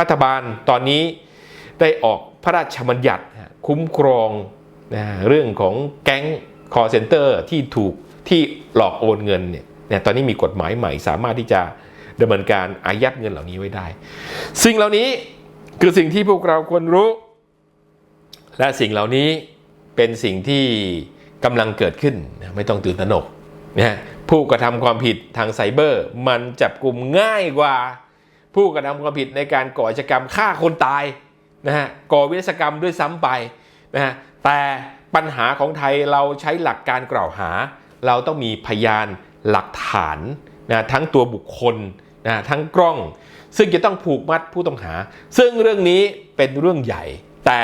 รัฐบาลตอนนี้ได้ออกพระราชบัญญัติคุ้มครองนะเรื่องของแก๊งคอร์เซนเตอร์ที่ถูกที่หลอกโอนเงินเนี่ยตอนนี้มีกฎหมายใหม่สามารถที่จะดำเนินการอายัดเงินเหล่านี้ไว้ได้ สิ่งเหล่านี้คือสิ่งที่พวกเราควรรู้ และสิ่งเหล่านี้เป็นสิ่งที่กำลังเกิดขึ้นไม่ต้องตื่นตระหนกนะผู้กระทำความผิดทางไซเบอร์ มันจับกลุ่มง่ายกว่า ผู้กระทำความผิดในการก่ออาชญากรรมฆ่าคนตายนะฮะก่อวินาศกรรมด้วยซ้ำไปนะฮะแต่ปัญหาของไทยเราใช้หลักการกล่าวหา เราต้องมีพยานหลักฐานนะทั้งตัวบุคคลนะทั้งกล้อง ซึ่งจะต้องผูกมัดผู้ต้องหา ซึ่งเรื่องนี้เป็นเรื่องใหญ่ แต่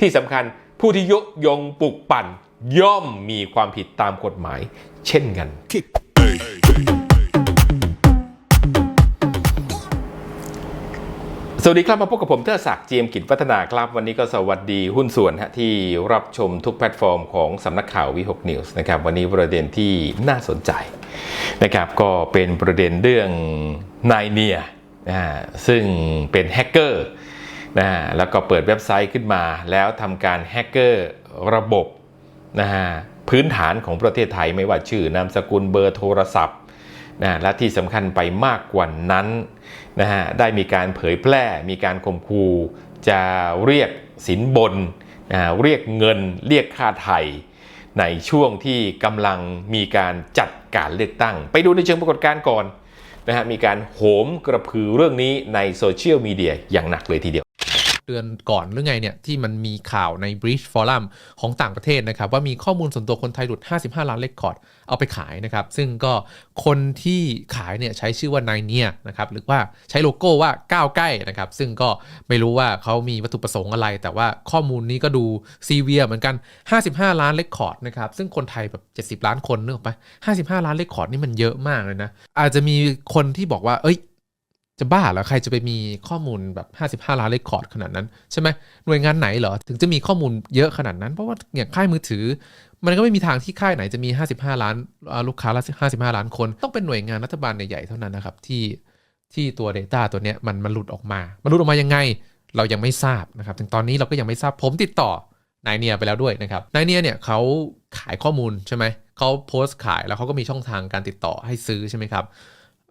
ที่สำคัญผู้ที่ยุยงปลุกปั่นย่อมมีความผิดตามกฎหมาย เช่นกัน สวัสดีครับมาพบกับผมเทอศักดิ์เจียมกิจวัฒนาครับ วันนี้ก็สวัสดีหุ้นส่วนฮะที่รับชมทุกแพลตฟอร์มของสำนักข่าววิหกนิวส์นะครับวันนี้ประเด็นที่น่าสนใจนะครับก็เป็นประเด็นเรื่องนายเนียนะซึ่งเป็นแฮกเกอร์นะแล้วก็เปิดเว็บไซต์ขึ้นมา แล้วทำการแฮกเกอร์ระบบนะฮะพื้นฐานของประเทศไทยไม่ว่าชื่อนามสกุลเบอร์โทรศัพท์นะและที่สำคัญไปมากกว่านั้น นะฮะได้มีการเผยแพร่ มีการข่มขู่จะเรียกสินบนนะเรียกเงินเรียกค่าไทย ในช่วงที่กำลังมีการจัดการเลือกตั้ง ไปดูในเชิงปรากฏการณ์ก่อนนะฮะมีการโหมกระพือเรื่องนี้ในโซเชียลมีเดียอย่างหนักเลยทีเดียว เดือนก่อนหรือไงเนี่ยที่มันมีข่าวใน Breach Forum ของต่างประเทศนะครับ ว่ามีข้อมูลส่วนตัวคนไทยหลุด 55 ล้านเลคคอร์ดเอาไปขายนะครับ ซึ่งก็คนที่ขายเนี่ยใช้ชื่อว่านายเนียนะครับ หรือว่าใช้โลโก้ว่าก้าวใกล้นะครับ ซึ่งก็ไม่รู้ว่าเขามีวัตถุประสงค์อะไร แต่ว่าข้อมูลนี้ก็ดูซีเวียเหมือนกัน 55 ล้านเลคคอร์ดนะครับซึ่งคนไทยแบบ 70 ล้านคนนึกออกป55 ล้านเลคคอร์ดนี่มันเยอะมากเลยนะอาจจะมีคนที่บอกว่าเอ้ย จะบ้าเหรอใครจะไปมีข้อมูลแบบ 55 ล้านเลคคอร์ดขนาดนั้นใช่ไหมหน่วยงานไหนเหรอ ถึงจะมีข้อมูลเยอะขนาดนั้น เพราะว่าอย่างค่ายมือถือ มันก็ไม่มีทางที่ค่ายไหนจะมี 55 ล้านลูกค้าละ55 ล้านคน ต้องเป็นหน่วยงานรัฐบาลใหญ่ๆเท่านั้นนะครับที่ที่ตัว Data ตัวเนี้ยมันมันหลุดออกมา มันหลุดออกมายังไง เรายังไม่ทราบนะครับ ถึงตอนนี้เราก็ยังไม่ทราบผมติดต่อนายเนียไปแล้วด้วยนะครับนายเนียเนี่ยเขาขายข้อมูลใช่ไหมเขาโพสต์ขายแล้วเขาก็มีช่องทางการติดต่อให้ซื้อใช่ไหมครับ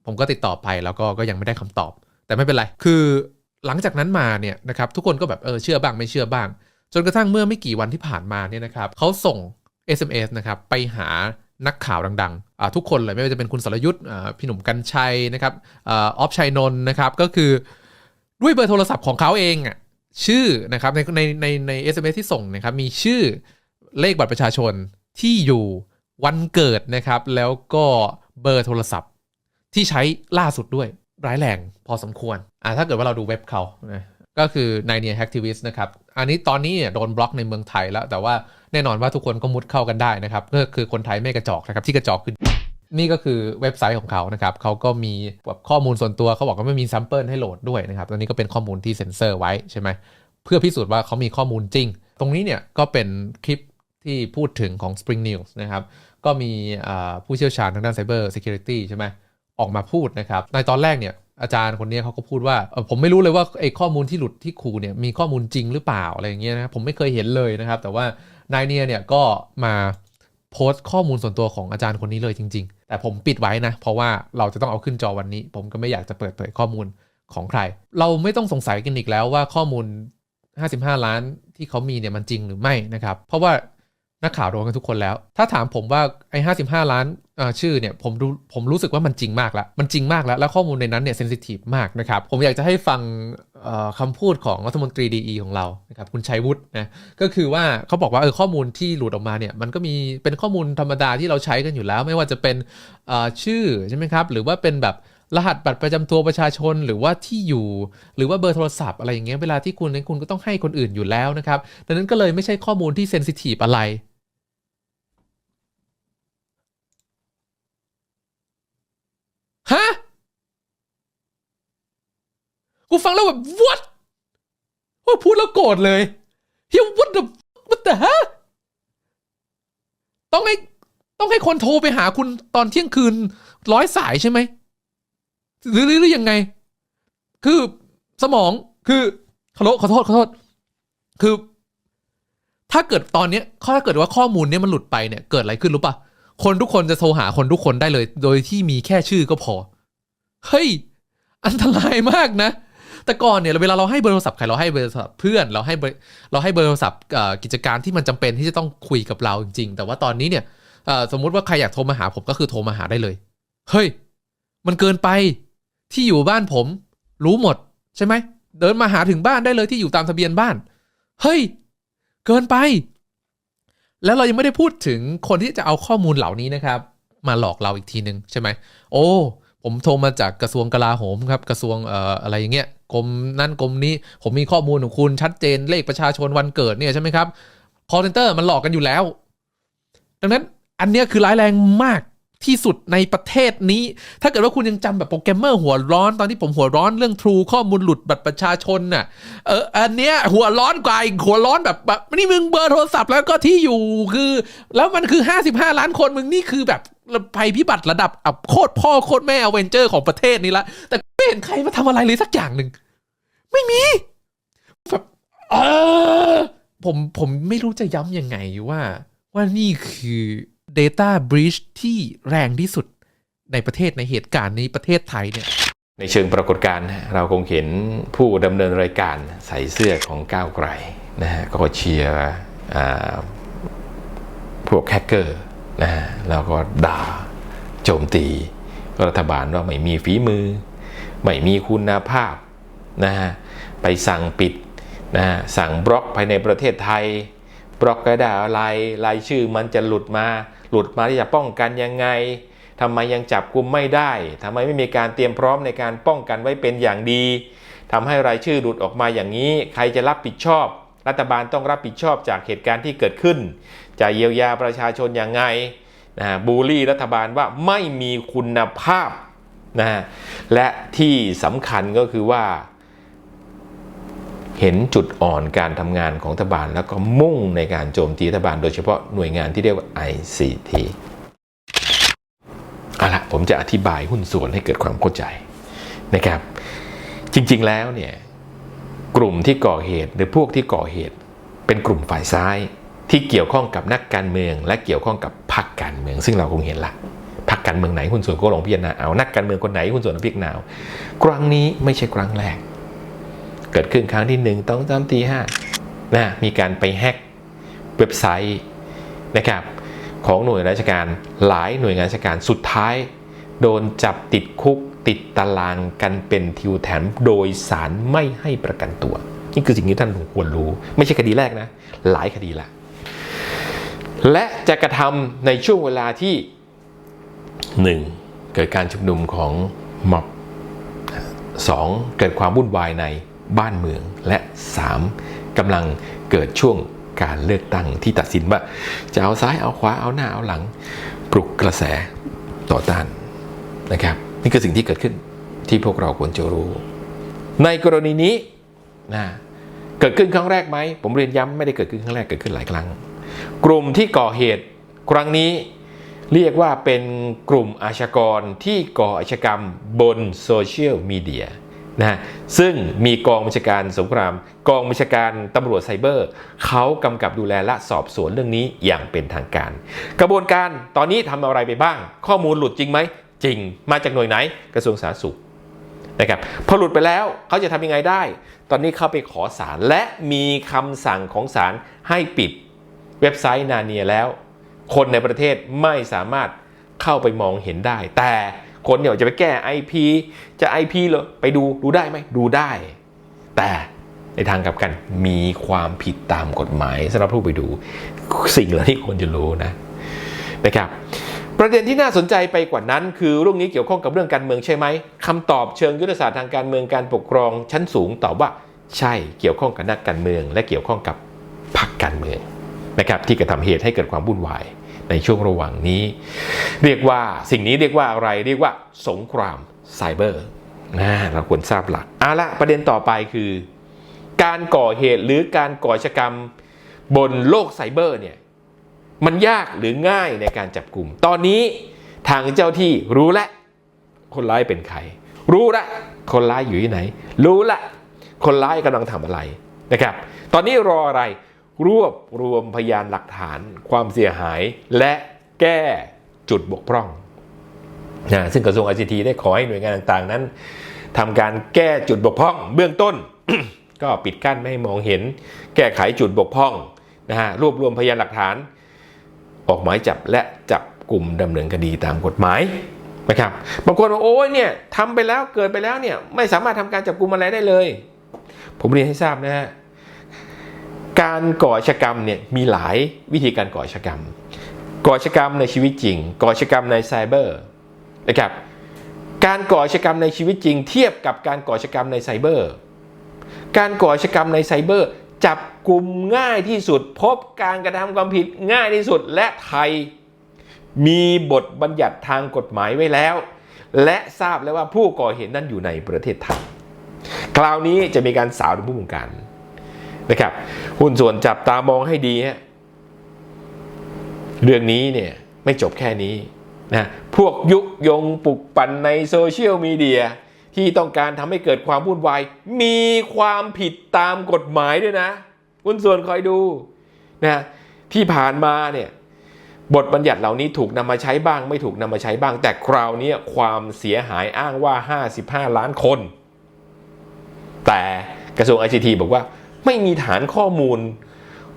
ผมก็ติดต่อไปแล้วก็ก็ยังไม่ได้คำตอบ แต่ไม่เป็นไร คือหลังจากนั้นมาเนี่ยนะครับทุกคนก็แบบเออเชื่อบ้างไม่เชื่อบ้าง จนกระทั่งเมื่อไม่กี่วันที่ผ่านมาเนี่ยนะครับเขาส่ง SMS นะครับไปหานักข่าวดังๆอ่าทุกคนเลยไม่ว่าจะเป็นคุณสรยุทธ์พี่หนุ่มกัญชัยนะครับออฟชัยนนท์นะครับก็คือด้วยเบอร์โทรศัพท์ของเขาเองอะชื่อนะครับในในในใน SMS ที่ส่งนะครับมีชื่อเลขบัตรประชาชนที่อยู่วันเกิดนะครับ แล้วก็เบอร์โทรศัพท์ ที่ใช้ล่าสุดด้วยร้ายแรงพอสมควรอ่าถ้าเกิดว่าเราดูเว็บเขานะก็คือ n i n e a Hacktivist นะครับ อันนี้ตอนนี้เนี่ยโดนบล็อกในเมืองไทยแล้ว แต่ว่าแน่นอนว่าทุกคนก็มุดเข้ากันได้นะครับก็คือคนไทยไม่กระจอกนะครับที่กระจอกคือนี่ก็คือเว็บไซต์ของเขานะครับเขาก็มีแบบข้อมูลส่วนตัวเขาบอกว่าไม่มีซัมเปิลให้โหลดด้วยนะครับตอนนี้ก็เป็นข้อมูลที่เซ็นเซอร์ไว้ใช่ไหมเพื่อพิสูจน์ว่าเขามีข้อมูลจริง ตรงนี้เนี่ยก็เป็นคลิปที่พูดถึงของ Spring News นะครับก็มีผู้เชี่ยวชาญทางด้าน Cyber Security ใช่ไหม ออกมาพูดนะครับ ในตอนแรกเนี่ยอาจารย์คนนี้เขาก็พูดว่าผมไม่รู้เลยว่าไอ้ข้อมูลที่หลุดที่ครูเนี่ยมีข้อมูลจริงหรือเปล่าอะไรอย่างเงี้ยนะผมไม่เคยเห็นเลยนะครับ แต่ว่านายเนียเนี่ยก็มาโพสต์ข้อมูลส่วนตัวของอาจารย์คนนี้เลยจริง ๆ แต่ผมปิดไว้นะ เพราะว่าเราจะต้องเอาขึ้นจอวันนี้ ผมก็ไม่อยากจะเปิดเผยข้อมูลของใคร เราไม่ต้องสงสัยกันอีกแล้วว่าข้อมูล 55 ล้านที่เขามีเนี่ยมันจริงหรือไม่นะครับ เพราะว่า นักข่าวโดนกันทุกคนแล้ว ถ้าถามผมว่าไอ้55ล้านอ่าชื่อเนี่ยผมดูผมรู้สึกว่ามันจริงมากแล้ว มันจริงมากแล้ว แล้วข้อมูลในนั้นเนี่ยเซนซิทีฟมากนะครับ ผมอยากจะให้ฟังเอ่อคำพูดของรัฐมนตรีดีของเรานะครับคุณชัยวุฒินะก็คือว่าเขาบอกว่าเออข้อมูลที่หลุดออกมาเนี่ยมันก็มีเป็นข้อมูลธรรมดาที่เราใช้กันอยู่แล้ว ไม่ว่าจะเป็นชื่อใช่ไหมครับหรือว่าเป็นแบบรหัสบัตรประจำตัวประชาชนหรือว่าที่อยู่ หรือว่าเบอร์โทรศัพท์อะไรอย่างเงี้ยเวลาที่คุณนั้นคุณก็ต้องให้คนอื่นอยู่แล้วนะครับดังนั้นก็เลยไม่ใช่ข้อมูลที่เซนซิทีฟอะไร ฮะ กูฟังแล้วแบบ what ว่าพูดแล้วโกรธเลยเฮีย what the what the ฮะต้องให้ต้องให้คนโทรไปหาคุณตอนเที่ยงคืนร้อยสายใช่ไหมหรือหรือหรือยังไง คือสมองคือขอโทษขอโทษขอโทษ คือ ถ้าเกิดตอนเนี้ยถ้าเกิดว่าข้อมูลเนี้ยมันหลุดไปเนี่ย เกิดอะไรขึ้นรู้ปะคนทุกคนจะโทรหาคนทุกคนได้เลย โดยที่มีแค่ชื่อก็พอ เฮ้ย อันตรายมากนะ แต่ก่อนเนี่ยเวลาเราให้เบอร์โทรศัพท์ใครเราให้เบอร์โทรศัพท์เพื่อนเราให้เราให้เบอร์โทรศัพท์กิจการที่มันจำเป็นที่จะต้องคุยกับเราจริง ๆ แต่ว่าตอนนี้เนี่ยสมมุติว่าใครอยากโทรมาหาผมก็คือโทรมาหาได้เลย เฮ้ย มันเกินไปที่อยู่บ้านผม รู้หมดใช่ไหมเดินมาหาถึงบ้านได้เลยที่อยู่ตามทะเบียนบ้าน เฮ้ย เกินไป แล้วเรายังไม่ได้พูดถึงคนที่จะเอาข้อมูลเหล่านี้นะครับ มาหลอกเราอีกทีนึงใช่ไหม โอ้ ผมโทรมาจากกระทรวงกลาโหมครับ กระทรวงเอ่ออะไรอย่างเงี้ย กรมนั่นกรมนี้ ผมมีข้อมูลของคุณชัดเจนเลขประชาชนวันเกิดเนี่ยใช่ไหมครับคอร์เซนเตอร์มันหลอกกันอยู่แล้ว ดังนั้นอันเนี้ยคือร้ายแรงมาก ที่สุดในประเทศนี้ ถ้าเกิดว่าคุณยังจำแบบโปรแกรมเมอร์หัวร้อนตอนที่ผมหัวร้อนเรื่อง True ข้อมูลหลุดบัตรประชาชนน่ะ เออ อันเนี้ยหัวร้อนกว่าอีกหัวร้อนแบบแบบนี่มึงเบอร์โทรศัพท์แล้วก็ที่อยู่คือ แล้วมันคือ 55 ล้านคนมึงนี่คือแบบภัยพิบัติระดับอับโคตรพ่อโคตรแม่อเวนเจอร์ของประเทศนี้ละ แต่ไม่เห็นใครมาทำอะไรเลยสักอย่างหนึ่ง ไม่มีแบบเออผมผมไม่รู้จะย้ำยังไงว่า ว่านี่คือ Data Breach ที่แรงที่สุดในประเทศในเหตุการณ์ในประเทศไทยเนี่ยในเชิงปรากฏการณ์เราคงเห็นผู้ดำเนินรายการใส่เสื้อของก้าวไกลนะฮะก็เชียร์พวกแฮกเกอร์นะฮะแล้วก็ด่าโจมตี รัฐบาลว่าไม่มีฝีมือ ไม่มีคุณภาพนะฮะไปสั่งปิดนะฮะสั่งบล็อกภายในประเทศไทย บล็อกก็ได้อะไรรายชื่อมันจะหลุดมา หลุดมาที่จะป้องกันยังไงทำไมยังจับกลุมไม่ได้ทำไมไม่มีการเตรียมพร้อมในการป้องกันไว้เป็นอย่างดีทำให้รายชื่อหลุดออกมาอย่างนี้ ใครจะรับผิดชอบ รัฐบาลต้องรับผิดชอบจากเหตุการณ์ที่เกิดขึ้น จะเยียวยาประชาชนยังไงนะบูลลี่รัฐบาลว่าไม่มีคุณภาพนะฮะและที่สำคัญก็คือว่า เห็นจุดอ่อนการทำงานของรัฐบาล แล้วก็มุ่งในการโจมตีรัฐบาล โดยเฉพาะหน่วยงานที่เรียกว่า ICT เอาละผมจะอธิบายหุ้นส่วนให้เกิดความเข้าใจนะครับ จริงๆแล้วเนี่ยกลุ่มที่ก่อเหตุหรือพวกที่ก่อเหตุ เป็นกลุ่มฝ่ายซ้ายที่เกี่ยวข้องกับนักการเมือง และเกี่ยวข้องกับพรรคการเมือง ซึ่งเราคงเห็นละพรรคการเมืองไหนหุ้นส่วนก็ลงพิจารณาเอานักการเมืองคนไหนหุ้นส่วนพิจารณาเอาครั้งนี้ไม่ใช่ครั้งแรก เกิดขึ้นครั้งที่หนึ่งต้องตามตีห้านะมีการไปแฮ็กเว็บไซต์นะครับของหน่วยราชการหลายหน่วยงานราชการสุดท้าย โดนจับติดคุกติดตารางกันเป็นทิวแถมโดยสารไม่ให้ประกันตัว นี่คือสิ่งที่ท่านควรรู้ ไม่ใช่คดีแรกนะ หลายคดีละ และจะกระทำในช่วงเวลาที่ 1. เกิดการชุมนุมของม็อบ 2. เกิดความวุ่นวายใน บ้านเมืองและ 3. กำลังเกิดช่วงการเลือกตั้งที่ตัดสินว่า จะเอาซ้ายเอาขวาเอาหน้าเอาหลัง ปลุกกระแสต่อต้านนะครับ นี่คือสิ่งที่เกิดขึ้นที่พวกเราควรจะรู้ ในกรณีนี้นะเกิดขึ้นครั้งแรกไหม ผมเรียนย้ำไม่ได้เกิดขึ้นครั้งแรกเกิดขึ้นหลายครั้ง กลุ่มที่ก่อเหตุครั้งนี้เรียกว่าเป็นกลุ่มอาชญากรที่ก่ออาชกรรมบนโซเชียลมีเดีย นะซึ่งมีกองบัญชาการสงคราม กองบัญชาการตำรวจไซเบอร์เขากำกับดูแลและสอบสวนเรื่องนี้อย่างเป็นทางการ กระบวนการตอนนี้ทำอะไรไปบ้าง ข้อมูลหลุดจริงไหมจริงมาจากหน่วยไหนกระทรวงสาธารณสุขนะครับพอหลุดไปแล้วเขาจะทำยังไงได้ ตอนนี้เขาไปขอศาลและมีคำสั่งของศาลให้ปิดเว็บไซต์นาเนียแล้ว คนในประเทศไม่สามารถเข้าไปมองเห็นได้ แต่ คนเนี่ยจะไปแก้ IP จะ IP เหรอไปดูดูได้ไหมดูได้ แต่ในทางกลับกันมีความผิดตามกฎหมายสำหรับผู้ไปดู สิ่งเหล่านี้ควรจะรู้นะนะครับ ประเด็นที่น่าสนใจไปกว่านั้น คือเรื่องนี้เกี่ยวข้องกับเรื่องการเมืองใช่ไหมคำตอบเชิงยุทธศาสตร์ทางการเมืองการปกครองชั้นสูงตอบว่าใช่เกี่ยวข้องกับนักการเมือง และเกี่ยวข้องกับพรรคการเมืองนะครับที่กระทำเหตุให้เกิดความวุ่นวาย ในช่วงระหว่างนี้ เรียกว่าสิ่งนี้เรียกว่าอะไร เรียกว่าสงครามไซเบอร์นะเราควรทราบหลักเอาละประเด็นต่อไปคือ การก่อเหตุหรือการก่อชกรรมบนโลกไซเบอร์เนี่ยมันยากหรือง่ายในการจับกลุ่ม ตอนนี้ทางเจ้าที่รู้แล้วคนร้ายเป็นใคร รู้ละ คนร้ายอยู่ที่ไหน รู้ละ คนร้ายกำลังทำอะไรนะครับ ตอนนี้รออะไร รวบรวมพยานหลักฐานความเสียหาย และแก้จุดบกพร่องนะซึ่งกระทรวงอ ICT ได้ขอให้หน่วยงานต่างๆ นั้นทำการแก้จุดบกพร่อง เบื้องต้น ก็ปิดกั้นไม่ให้มองเห็น แก้ไขจุดบกพร่องนะฮะรวบรวมพยานหลักฐาน ออกหมายจับและจับกลุ่มดำเนินคดีตามกฎหมายนะครับบางคนบอกโอ้ยเนี่ยทำไปแล้วเกิดไปแล้วเนี่ยไม่สามารถทำการจับกลุ่มอะไรได้เลย ผมเรียนให้ทราบนะฮะ การก่อชกรรมเนี่ยมีหลายวิธีการก่อชกรรม ก่อชกรรมในชีวิตจริง ก่อชกรรมในไซเบอร์นะครับการก่อชกรรมในชีวิตจริง เทียบกับการก่อชกรรมในไซเบอร์ การก่อชกรรมในไซเบอร์ จับกลุ่มง่ายที่สุด พบการกระทำความผิดง่ายที่สุด และไทยมีบทบัญญัติทางกฎหมายไว้แล้ว และทราบแล้วว่าผู้ก่อเหตุนั้นอยู่ในประเทศไทยคราวนี้จะมีการสาวถึงผู้บงการ นะครับ หุ้นส่วนจับตามองให้ดีฮะเรื่องนี้เนี่ยไม่จบแค่นี้นะพวกยุยงปลุกปั่นในโซเชียลมีเดียที่ต้องการทำให้เกิดความวุ่นวาย มีความผิดตามกฎหมายด้วยนะหุ้นส่วนคอยดูนะที่ผ่านมาเนี่ยบทบัญญัติเหล่านี้ถูกนำมาใช้บ้าง ไม่ถูกนำมาใช้บ้าง แต่คราวนี้ความเสียหายอ้างว่า 55 ล้านคน แต่กระทรวง ICT บอกว่า ไม่มีฐานข้อมูล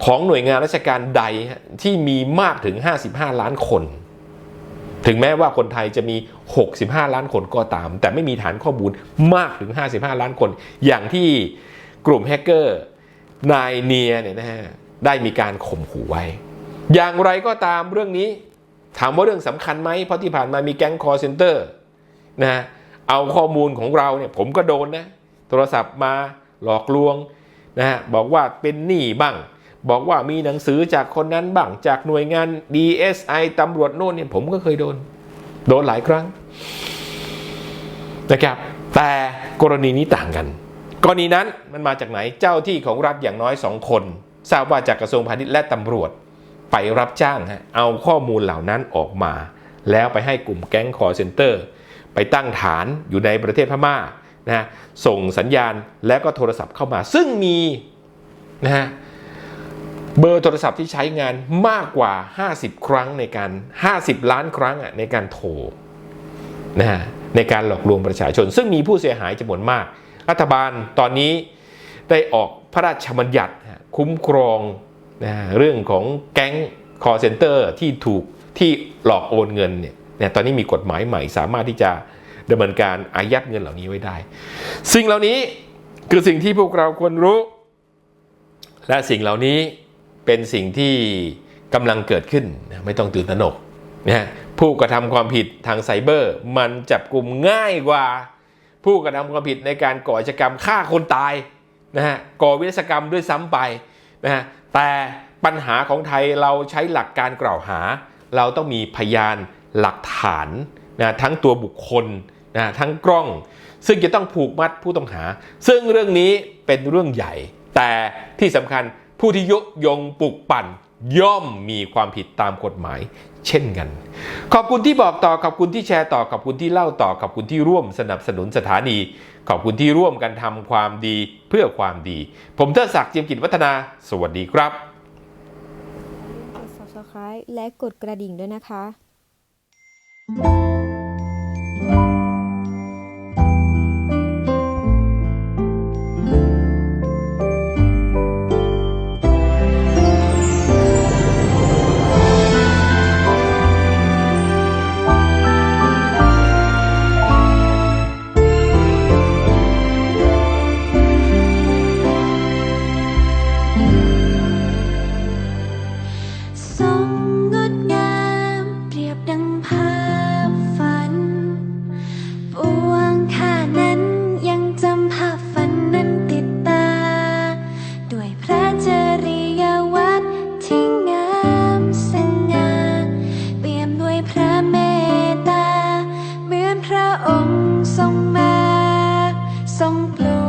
ของหน่วยงานราชการใดที่มีมากถึง 55 ล้านคน ถึงแม้ว่าคนไทยจะมี 65 ล้านคนก็ตาม แต่ไม่มีฐานข้อมูลมากถึง 55 ล้านคน อย่างที่กลุ่มแฮกเกอร์นายเนียเนี่ยนะฮะได้มีการข่มขู่ไว้ อย่างไรก็ตามเรื่องนี้ ถามว่าเรื่องสำคัญไหมเพราะที่ผ่านมามีแก๊งคอร์เซนเตอร์นะฮะเอาข้อมูลของเราเนี่ยผมก็โดนนะ โทรศัพท์มาหลอกลวง นะฮะบอกว่าเป็นหนี้บ้าง บอกว่ามีหนังสือจากคนนั้นบ้าง จากหน่วยงาน DSI ตำรวจโน่นเนี่ยผมก็เคยโดน โดนหลายครั้งนะครับแต่กรณีนี้ต่างกัน กรณีนั้นมันมาจากไหนเจ้าที่ของรัฐอย่างน้อยสองคน ทราบว่าจากกระทรวงพาณิชย์และตำรวจไปรับจ้างฮะเอาข้อมูลเหล่านั้นออกมา แล้วไปให้กลุ่มแก๊งคอร์เซนเตอร์ ไปตั้งฐานอยู่ในประเทศพม่า นะส่งสัญญาณแล้วก็โทรศัพท์เข้ามา ซึ่งมีนะฮะเบอร์โทรศัพท์ที่ใช้งานมากกว่า 50 ครั้งในการ 50 ล้านครั้งอะในการโทรนะฮะในการหลอกลวงประชาชน ซึ่งมีผู้เสียหายจำนวนมาก รัฐบาลตอนนี้ได้ออกพระราชบัญญัติคุ้มครองนะเรื่องของแก๊งคอร์เซนเตอร์ที่ถูกที่หลอกโอนเงินเนี่ยตอนนี้มีกฎหมายใหม่สามารถที่จะ ดำเนินการอายัดเงินเหล่านี้ไว้ได้ สิ่งเหล่านี้คือสิ่งที่พวกเราควรรู้ และสิ่งเหล่านี้เป็นสิ่งที่กำลังเกิดขึ้นไม่ต้องตื่นตระหนกนะฮะผู้กระทำความผิดทางไซเบอร์ มันจับกลุ่มง่ายกว่า ผู้กระทำความผิดในการก่ออาชญากรรมฆ่าคนตายนะฮะก่อวิศกรรมด้วยซ้ำไปนะฮะแต่ปัญหาของไทยเราใช้หลักการกล่าวหา เราต้องมีพยานหลักฐานนะทั้งตัวบุคคล นะทั้งกล้อง ซึ่งจะต้องผูกมัดผู้ต้องหา ซึ่งเรื่องนี้เป็นเรื่องใหญ่ แต่ที่สำคัญผู้ที่ยุยงปลุกปั่นย่อมมีความผิดตามกฎหมาย เช่นกัน ขอบคุณที่บอกต่อ ขอบคุณที่แชร์ต่อ ขอบคุณที่เล่าต่อ ขอบคุณที่ร่วมสนับสนุนสถานี ขอบคุณที่ร่วมกันทำความดีเพื่อความดี ผมเทิดศักดิ์เจียมกิจวัฒนา สวัสดีครับ กด subscribe และกดกระดิ่งด้วยนะคะ song glow.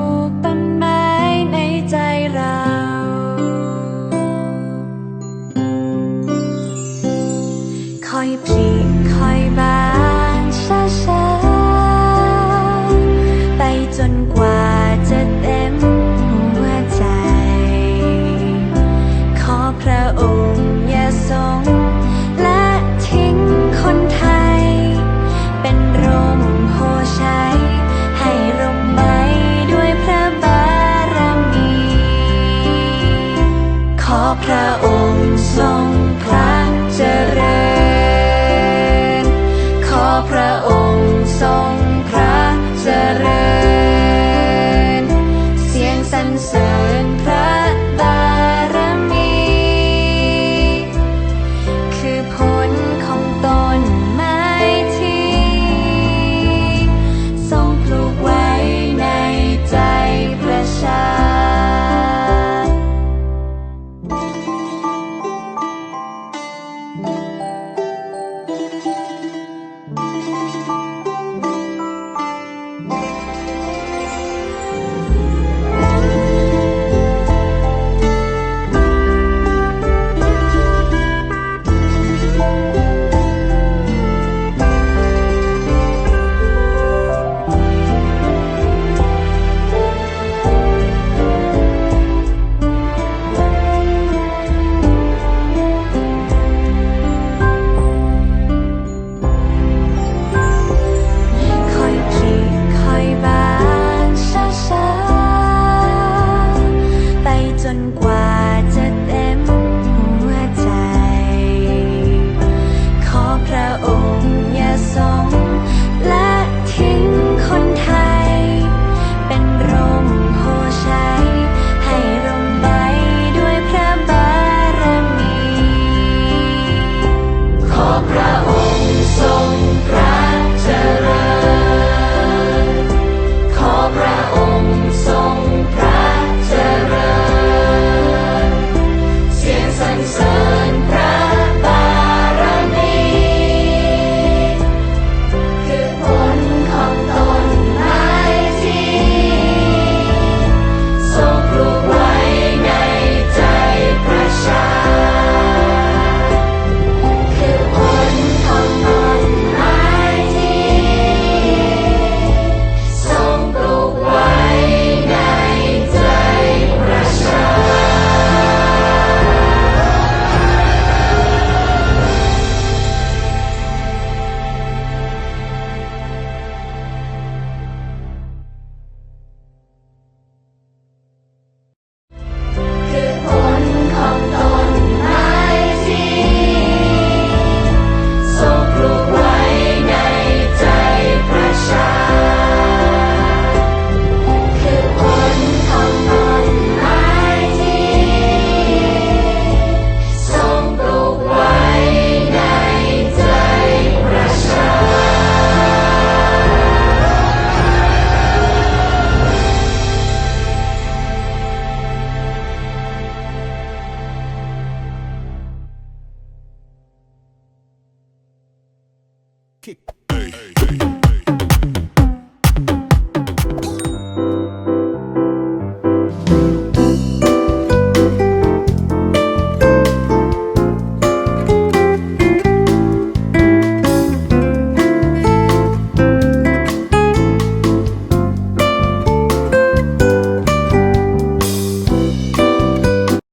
พระองค์ทรงพระเจริญ ขอพ